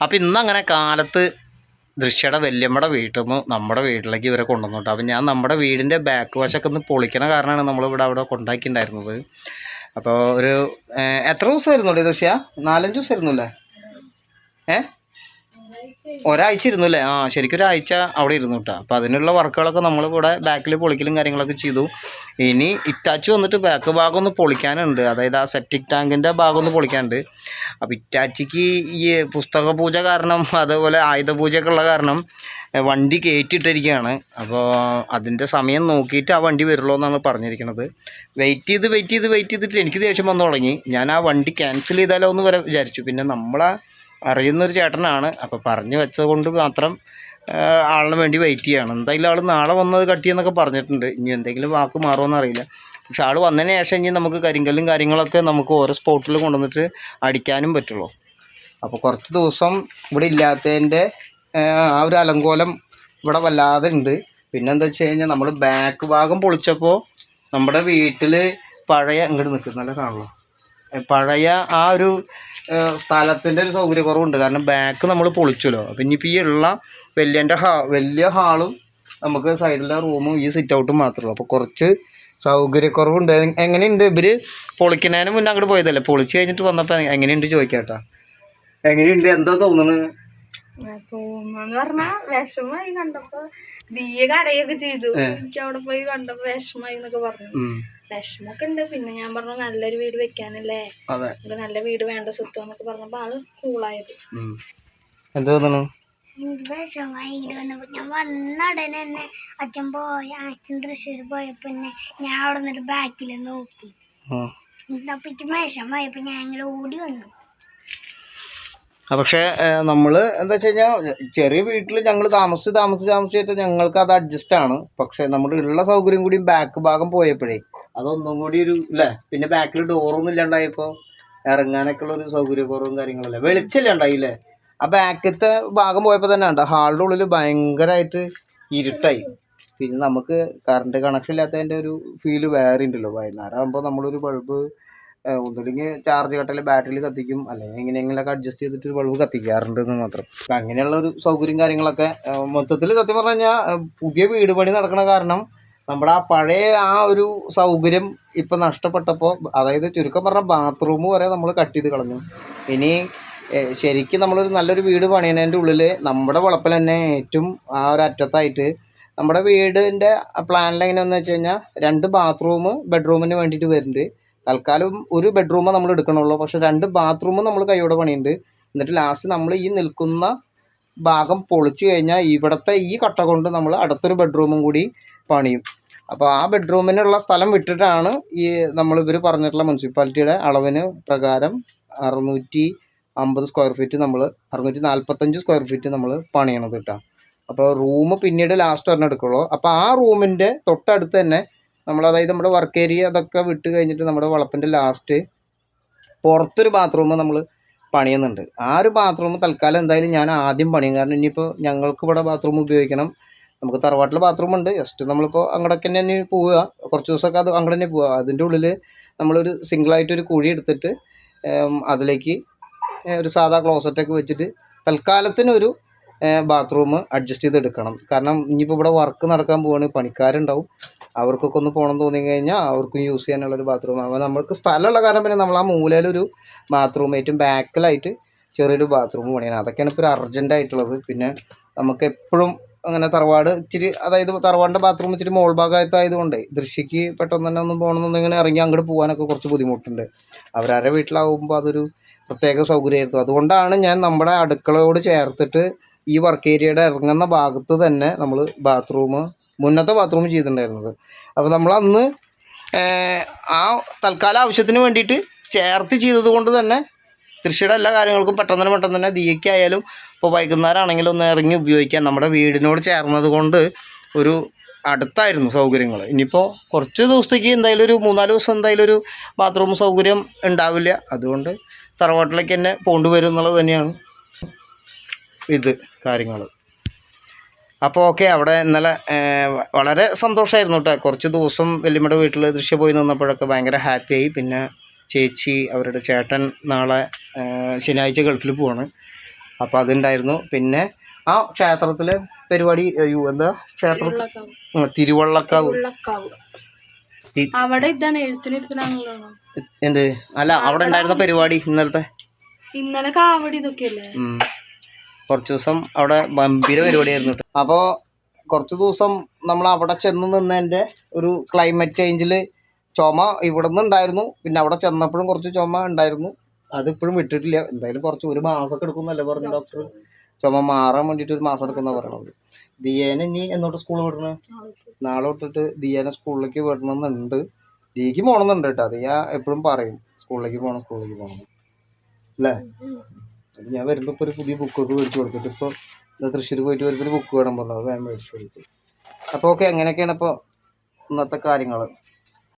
അപ്പം ഇന്ന് അങ്ങനെ കാലത്ത് ദൃശ്യയുടെ വല്യമ്മയുടെ വീട്ടിൽ നിന്ന് നമ്മുടെ വീട്ടിലേക്ക് ഇവരെ കൊണ്ടുവന്നിട്ട് അപ്പം ഞാൻ നമ്മുടെ വീടിന്റെ ബാക്ക് വശമൊക്കെ ഒന്ന് പൊളിക്കണ കാരണമാണ് നമ്മളിവിടെ അവിടെ കൊണ്ടാക്കിയിട്ടുണ്ടായിരുന്നത് അപ്പോൾ ഒരു എത്ര ദിവസമായിരുന്നു ദൃശ്യ നാലഞ്ച് ദിവസമായിരുന്നു അല്ലേ ഏ? ഒരാഴ്ച ഇരുന്നു അല്ലേ ആ ശരിക്കും ഒരാഴ്ച അവിടെ ഇരുന്നു കേട്ടോ അപ്പോൾ അതിനുള്ള വർക്കുകളൊക്കെ നമ്മൾ ഇവിടെ ബാക്കിൽ പൊളിക്കലും കാര്യങ്ങളൊക്കെ ചെയ്തു. ഇനി ഇറ്റാച്ച് വന്നിട്ട് ബാക്ക് ഭാഗം ഒന്ന് പൊളിക്കാനുണ്ട്. അതായത് ആ സെപ്റ്റിക് ടാങ്കിന്റെ ഭാഗം ഒന്ന് പൊളിക്കാനുണ്ട്. അപ്പോൾ ഇറ്റാച്ചിക്ക് ഈ പുസ്തക പൂജ കാരണം അതേപോലെ ആയുധ പൂജയൊക്കെ ഉള്ള കാരണം വണ്ടി കയറ്റിയിട്ടിരിക്കുകയാണ് അപ്പോൾ അതിന്റെ സമയം നോക്കിയിട്ട് ആ വണ്ടി വരുള്ളൂ എന്നാണ് പറഞ്ഞിരിക്കുന്നത് വെയിറ്റ് ചെയ്ത് വെയിറ്റ് ചെയ്ത് വെയിറ്റ് ചെയ്തിട്ട് എനിക്ക് ദേഷ്യം വന്നു തുടങ്ങി. ഞാൻ ആ വണ്ടി ക്യാൻസൽ ചെയ്താലോ എന്ന് വരെ വിചാരിച്ചു. പിന്നെ നമ്മളെ അറിയുന്നൊരു ചേട്ടനാണ്. അപ്പോൾ പറഞ്ഞു വെച്ചത് കൊണ്ട് മാത്രം ആളിന് വേണ്ടി വെയിറ്റ് ചെയ്യുകയാണ് എന്തായാലും ആൾ നാളെ വന്നത് കട്ട് ചെയ്യുന്നൊക്കെ പറഞ്ഞിട്ടുണ്ട്. ഇനി എന്തെങ്കിലും വാക്ക് മാറുമോ അറിയില്ല. പക്ഷെ ആൾ വന്നതിന് ശേഷം ഇനി നമുക്ക് കരിങ്കല്ലും കാര്യങ്ങളൊക്കെ നമുക്ക് ഓരോ സ്പോട്ടിൽ കൊണ്ടുവന്നിട്ട് അടിക്കാനും പറ്റുള്ളൂ. അപ്പോൾ കുറച്ച് ദിവസം ഇവിടെ ഇല്ലാത്തതിന്റെ ആ ഒരു അലങ്കോലം ഇവിടെ വല്ലാതെ ഉണ്ട്. പിന്നെന്താ വെച്ച് കഴിഞ്ഞാൽ നമ്മൾ ബാക്ക് ഭാഗം പൊളിച്ചപ്പോൾ നമ്മുടെ വീട്ടിൽ പഴയ ഇങ്ങോട്ട് നിൽക്കുന്നല്ലേ കാണുള്ളൂ പഴയ ആ ഒരു സ്ഥലത്തിന്റെ ഒരു സൗകര്യക്കുറവുണ്ട്. കാരണം ബാക്ക് നമ്മൾ പൊളിച്ചല്ലോ. അപ്പം ഇനിയിപ്പോൾ ഈ ഉള്ള വലിയന്റെ ഹാ വലിയ ഹാളും നമുക്ക് സൈഡിലെ റൂമും ഈ സിറ്റ് ഔട്ടും മാത്രമേ ഉള്ളൂ. അപ്പോൾ കുറച്ച് സൗകര്യക്കുറവുണ്ട്. എങ്ങനെയുണ്ട് ഇവർ പൊളിക്കുന്നതിന് മുന്നേ അങ്ങോട്ട് പോയതല്ലേ? പൊളിച്ച് കഴിഞ്ഞിട്ട് വന്നപ്പോൾ എങ്ങനെയുണ്ട് ചോദിക്കാട്ടാ. എങ്ങനെയുണ്ട്? എന്താ തോന്നുന്നത് തോന്നുന്നു പറഞ്ഞാ വിഷമായി കണ്ടപ്പോ. ദീയ കരയൊക്കെ ചെയ്തു. എനിക്ക് അവിടെ പോയി കണ്ടപ്പോ വിഷമായി എന്നൊക്കെ പറഞ്ഞു. വിഷമൊക്കെ ഉണ്ട് പിന്നെ ഞാൻ പറഞ്ഞു നല്ലൊരു വീട് വെക്കാനല്ലേ. നല്ല വീട് വേണ്ട സ്വത്തം എന്നൊക്കെ പറഞ്ഞപ്പോ ആൾ കൂളായത്. എന്താ തോന്നുന്നു? എനിക്ക് വിഷമായി വന്നപ്പോ ഞാൻ വന്ന ഉടനെ തന്നെ അച്ഛൻ പോയ. അച്ഛൻ തൃശ്ശൂർ പോയപ്പോ പിന്നെ ഞാൻ അവിടെ നിന്നിട്ട് ബാക്കിൽ നോക്കി. അപ്പൊ എനിക്ക് വിഷമായപ്പോ ഞാൻ ഇങ്ങനെ ഓടി വന്നു. പക്ഷേ നമ്മൾ എന്താ വെച്ച് കഴിഞ്ഞാൽ ചെറിയ വീട്ടിൽ ഞങ്ങൾ താമസിച്ച് താമസിച്ച് താമസിച്ചിട്ട് ഞങ്ങൾക്ക് അത് അഡ്ജസ്റ്റ് ആണ്. പക്ഷെ നമ്മുടെ ഉള്ള സൗകര്യം കൂടി ബാക്ക് ഭാഗം പോയപ്പോഴേ അതൊന്നും കൂടി ഒരു അല്ലേ പിന്നെ ബാക്കിൽ ഡോറൊന്നും ഇല്ലാണ്ടായപ്പോൾ ഇറങ്ങാനൊക്കെ ഉള്ള ഒരു സൗകര്യക്കുറവും കാര്യങ്ങളല്ലേ? വെളിച്ചല്ലേ ഉണ്ടായില്ലേ? ആ ബാക്കത്തെ ഭാഗം പോയപ്പോൾ തന്നെ ഉണ്ട് ഹാളിന്റെ ഉള്ളിൽ ഭയങ്കരമായിട്ട് ഇരുട്ടായി. പിന്നെ നമുക്ക് കറണ്ട് കണക്ഷൻ ഇല്ലാത്തതിന്റെ ഒരു ഫീൽ വേറെ ഉണ്ടല്ലോ. വൈകുന്നേരം ആകുമ്പോൾ നമ്മളൊരു ബൾബ് ഒന്നുമില്ലെങ്കിൽ ചാർജ് കട്ടൽ ബാറ്ററിയിൽ കത്തിക്കും. അല്ലെങ്കിൽ എങ്ങനെയെങ്കിലൊക്കെ അഡ്ജസ്റ്റ് ചെയ്തിട്ട് ബൾബ് കത്തിക്കാറുണ്ട് എന്ന് മാത്രം. അങ്ങനെയുള്ള ഒരു സൗകര്യം കാര്യങ്ങളൊക്കെ മൊത്തത്തിൽ സത്യം പറഞ്ഞു കഴിഞ്ഞാൽ പുതിയ വീട് പണി നടക്കണ കാരണം നമ്മുടെ ആ പഴയ ആ ഒരു സൗകര്യം ഇപ്പം നഷ്ടപ്പെട്ടപ്പോൾ അതായത് ചുരുക്കം പറഞ്ഞ ബാത്റൂം വരെ നമ്മൾ കട്ട് ചെയ്ത് കളഞ്ഞു. ഇനി ശരിക്കും നമ്മളൊരു നല്ലൊരു വീട് പണിയുന്നതിന്റെ ഉള്ളിൽ നമ്മുടെ വളപ്പിൽ തന്നെ ഏറ്റവും ആ ഒരു അറ്റത്തായിട്ട് നമ്മുടെ വീടിന്റെ പ്ലാനിൽ എങ്ങനെയാണെന്ന് വെച്ച് കഴിഞ്ഞാൽ രണ്ട് ബാത്റൂം ബെഡ്റൂമിന് വേണ്ടിയിട്ട് വരുന്നുണ്ട്. തൽക്കാലം ഒരു ബെഡ്റൂം നമ്മൾ എടുക്കണുള്ളൂ. പക്ഷെ രണ്ട് ബാത്റൂം നമ്മൾ കൈയോടെ പണിയുണ്ട് എന്നിട്ട് ലാസ്റ്റ് നമ്മൾ ഈ നിൽക്കുന്ന ഭാഗം പൊളിച്ചു കഴിഞ്ഞാൽ ഇവിടുത്തെ ഈ കട്ട കൊണ്ട് നമ്മൾ അടുത്തൊരു ബെഡ്റൂമും കൂടി പണിയും. അപ്പോൾ ആ ബെഡ്റൂമിനുള്ള സ്ഥലം വിട്ടിട്ടാണ് ഈ നമ്മൾ ഇവർ പറഞ്ഞിട്ടുള്ള മുനിസിപ്പാലിറ്റിയുടെ അളവിന് പ്രകാരം അറുന്നൂറ്റി അമ്പത് സ്ക്വയർ ഫീറ്റ് നമ്മൾ അറുന്നൂറ്റി നാൽപ്പത്തഞ്ച് സ്ക്വയർ ഫീറ്റ് നമ്മൾ പണിയണത് കേട്ടോ. അപ്പോൾ റൂം പിന്നീട് ലാസ്റ്റ് ഒരെണ്ണം എടുക്കുള്ളൂ. അപ്പോൾ ആ റൂമിന്റെ തൊട്ടടുത്ത് തന്നെ നമ്മൾ അതായത് നമ്മുടെ വർക്ക് ഏരിയ അതൊക്കെ വിട്ട് കഴിഞ്ഞിട്ട് നമ്മുടെ വളപ്പിന്റെ ലാസ്റ്റ് പുറത്തൊരു ബാത്റൂം നമ്മൾ പണിയുന്നുണ്ട്. ആ ഒരു ബാത്റൂം തൽക്കാലം എന്തായാലും ഞാൻ ആദ്യം പണിയും. കാരണം ഇനിയിപ്പോൾ ഞങ്ങൾക്ക് ഇവിടെ ബാത്റൂം ഉപയോഗിക്കണം. നമുക്ക് തറവാട്ടിൽ ബാത്റൂം ഉണ്ട്. ജസ്റ്റ് നമ്മളിപ്പോൾ അങ്ങോട്ടൊക്കെ തന്നെ പോവുക. കുറച്ച് ദിവസമൊക്കെ അത് അങ്ങോട്ട് തന്നെ പോവുക. അതിന്റെ ഉള്ളിൽ നമ്മളൊരു സിംഗിളായിട്ടൊരു കുഴി എടുത്തിട്ട് അതിലേക്ക് ഒരു സാധാ ക്ലോസറ്റൊക്കെ വെച്ചിട്ട് തൽക്കാലത്തിനൊരു ബാത്റൂം അഡ്ജസ്റ്റ് ചെയ്ത് എടുക്കണം കാരണം ഇനിയിപ്പോൾ ഇവിടെ വർക്ക് നടക്കാൻ പോവാണ്. പണിക്കാരുണ്ടാവും. അവർക്കൊക്കെ ഒന്ന് പോകണം തോന്നി കഴിഞ്ഞാൽ അവർക്കും യൂസ് ചെയ്യാനുള്ളൊരു ബാത്റൂം അപ്പോൾ നമ്മൾക്ക് സ്ഥലമുള്ള കാരണം പിന്നെ നമ്മൾ ആ മൂലയിലൊരു ബാത്റൂം ഏറ്റവും ബാക്കിലായിട്ട് ചെറിയൊരു ബാത്റൂം പണിയണം. അതൊക്കെയാണ് ഇപ്പോൾ ഒരു അർജന്റ് ആയിട്ടുള്ളത്. പിന്നെ നമുക്ക് എപ്പോഴും അങ്ങനെ തറവാട് ഇച്ചിരി അതായത് തറവാടിന്റെ ബാത്റൂം ഇച്ചിരി മോൾ ഭാഗത്തായതുകൊണ്ട് ദൃശ്യക്ക് പെട്ടെന്ന് തന്നെ ഒന്നും ഇങ്ങനെ ഇറങ്ങി അങ്ങോട്ട് പോകാനൊക്കെ കുറച്ച് ബുദ്ധിമുട്ടുണ്ട്. അവരാരെ വീട്ടിലാവുമ്പോൾ അതൊരു പ്രത്യേക സൗകര്യമായിരുന്നു. അതുകൊണ്ടാണ് ഞാൻ നമ്മുടെ അടുക്കളയോട് ചേർത്തിട്ട് ഈ വർക്ക് ഏരിയയുടെ ഇറങ്ങുന്ന ഭാഗത്ത് തന്നെ നമ്മൾ ബാത്റൂം മുന്നത്തെ ബാത്റൂം ചെയ്തിട്ടുണ്ടായിരുന്നത്. അപ്പോൾ നമ്മൾ അന്ന് ആ തൽക്കാല ആവശ്യത്തിന് വേണ്ടിയിട്ട് ചേർത്ത് ചെയ്തത് കൊണ്ട് തന്നെ കൃഷിയുടെ എല്ലാ കാര്യങ്ങൾക്കും പെട്ടെന്ന് തന്നെ പെട്ടെന്ന് തന്നെ ദിയക്കായാലും ഇപ്പോൾ വൈകുന്നേരം ആണെങ്കിലും ഒന്ന് ഇറങ്ങി ഉപയോഗിക്കാം. നമ്മുടെ വീടിനോട് ചേർന്നത് കൊണ്ട് ഒരു അടുത്തായിരുന്നു സൗകര്യങ്ങൾ ഇനിയിപ്പോൾ കുറച്ച് ദിവസത്തേക്ക് എന്തായാലും ഒരു മൂന്നാൽ ദിവസം എന്തായാലും ഒരു ബാത്റൂം സൗകര്യം ഉണ്ടാവില്ല. അതുകൊണ്ട് തറവാട്ടിലേക്ക് തന്നെ പോണ്ടുവരും എന്നുള്ളത് തന്നെയാണ് ഇത് കാര്യങ്ങൾ അപ്പോൾ ഓക്കെ അവിടെ ഇന്നലെ വളരെ സന്തോഷമായിരുന്നു കേട്ടോ. കുറച്ച് ദിവസം വലിയമ്മയുടെ വീട്ടിൽ ദൃശ്യം പോയി നിന്നപ്പോഴൊക്കെ ഭയങ്കര ഹാപ്പിയായി. പിന്നെ ചേച്ചി അവരുടെ ചേട്ടൻ നാളെ ശനിയാഴ്ച ഗൾഫിൽ പോവാണ്. അപ്പോൾ അതുണ്ടായിരുന്നു. പിന്നെ ആ ക്ഷേത്രത്തിലെ പരിപാടി എന്താ ക്ഷേത്ര? തിരുവള്ളക്കാവ്. അവിടെ ഇതാണ് എഴുത്തിനിരുത്തിലാണല്ലോ എന്ത്? അല്ല അവിടെ ഉണ്ടായിരുന്ന പരിപാടി ഇന്നലത്തെ? ഇന്നലെ കാവടി ഇതൊക്കെയല്ലേ. കുറച്ച് ദിവസം അവിടെ ഗംഭീര പരിപാടിയായിരുന്നു. ആയിരുന്നു അപ്പോൾ കുറച്ച് ദിവസം നമ്മൾ അവിടെ ചെന്ന് നിന്നതിന്റെ ഒരു ക്ലൈമറ്റ് ചേഞ്ചിൽ ചുമ ഇവിടെ നിന്ന് ഉണ്ടായിരുന്നു. പിന്നെ അവിടെ ചെന്നപ്പോഴും കുറച്ച് ചുമ ഉണ്ടായിരുന്നു. അതിപ്പോഴും വിട്ടിട്ടില്ല. എന്തായാലും കുറച്ച് ഒരു മാസമൊക്കെ എടുക്കുന്നല്ലേ പറഞ്ഞു ഡോക്ടർ. ചുമ മാറാൻ വേണ്ടിയിട്ട് ഒരു മാസം എടുക്കുന്ന പറയണത്. ദിയേനെ ഇനി എന്നോട്ട് സ്കൂളിൽ വിടണേ? നാളെ തൊട്ടിട്ട് ദിയേനെ സ്കൂളിലേക്ക് വിടണമെന്നുണ്ട്. ദിയക്ക് പോകണമെന്നുണ്ട് കേട്ടോ. അത് ഞാൻ എപ്പോഴും പറയും സ്കൂളിലേക്ക് പോകണം സ്കൂളിലേക്ക് പോകണം. അല്ലേ? ഞാൻ വരുമ്പോൾ ഇപ്പോൾ ഒരു പുതിയ ബുക്കൊക്കെ മേടിച്ചു കൊടുത്തിട്ട് ഇപ്പോൾ തൃശ്ശൂർ പോയിട്ട് വരുമ്പോൾ ഒരു ബുക്ക് വേണം പറഞ്ഞു. അത് ഞാൻ മേടിച്ചു കൊടുത്തു. അപ്പോൾ ഓക്കെ അങ്ങനെയൊക്കെയാണ് ഇപ്പോൾ ഇന്നത്തെ കാര്യങ്ങൾ